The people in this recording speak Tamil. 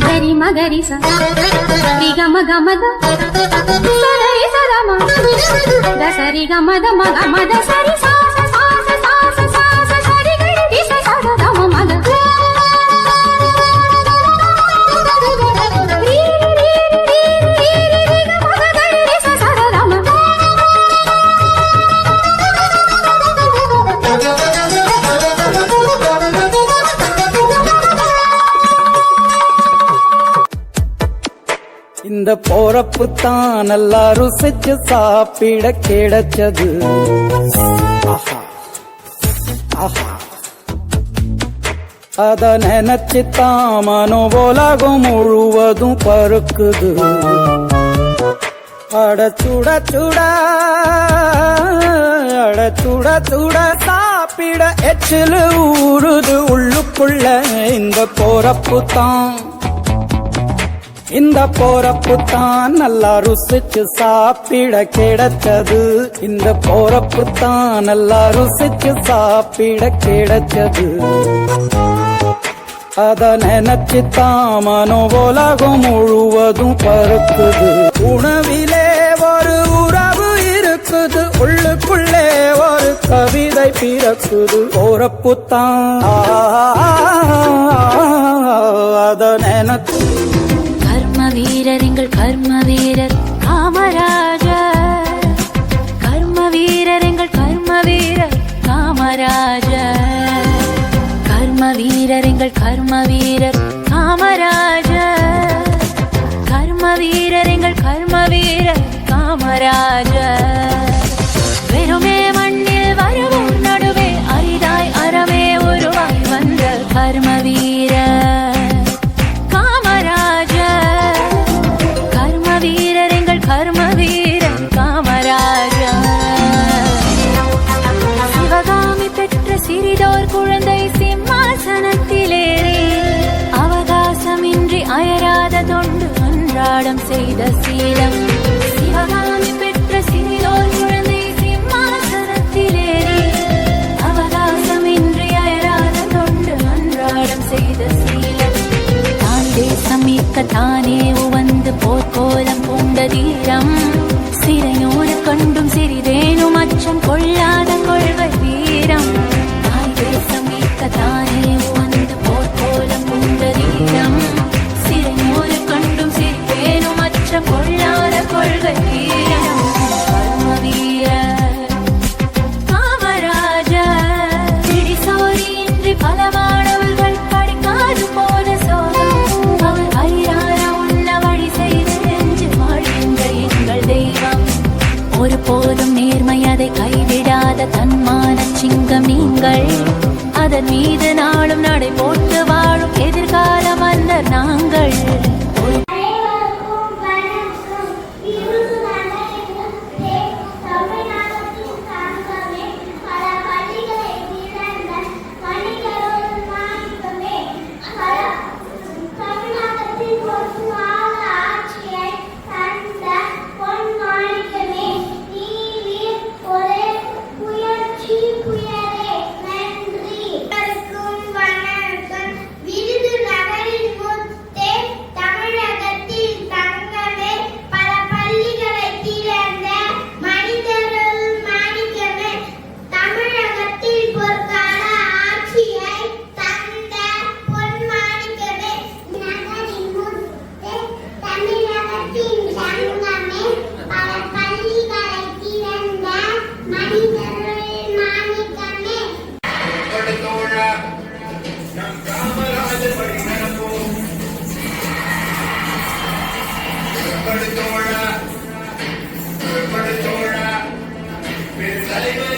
గరి మగరి సరి గమ గమద సరి సరమ దసరి గమద మగ మద సరి సా. இந்த போறப்பு தான் நல்லா ருசிச்சு சாப்பிட கிடைச்சது. அத நினைச்சு தாமனோ மனோ உலகம் முழுவதும் பருக்குது அடச்சுட சுட அடச்சுட சுட சுட சாப்பிட எச்சில் ஊறுது உள்ளுக்குள்ள. இந்த போறப்பு தான் இந்த போறப்பு தான் நல்லா ருசிச்சு சாப்பிட கிடைச்சது இந்த போறப்பு தான் நல்லா ருசிச்சு சாப்பிட கிடைச்சது அத நினைச்சு தான் மனோ உலகம் முழுவதும் பருக்குது உணவிலே ஒரு உறவு இருக்குது உள்ளுக்குள்ளே ஒரு கவிதை பிறக்குது போறப்பு தான் அத நினைச்சு எங்கள் கர்ம வீரர் பாடம் செய்த சீலம் சிவகாமி பெற்ற சிறிதோர் குழந்தை சிம்மாசனத்திலேறி அவகாசமின்றி அயராத தொண்டு அன்றாடம் செய்த சீலம் தான் தேசம் மீட்க தானே உவந்து போர்க்கோலம் பூண்ட தீரம் சிறையோடு கண்டும் சிறி ஒரு போதும் நேர்மை அதை கைவிடாத தன்மான சிங்கம் நீங்கள். அதன் மீது நாளும் நடை போட்டு வாழும் எதிர்கால மன்னர் நாங்கள். Hallelujah.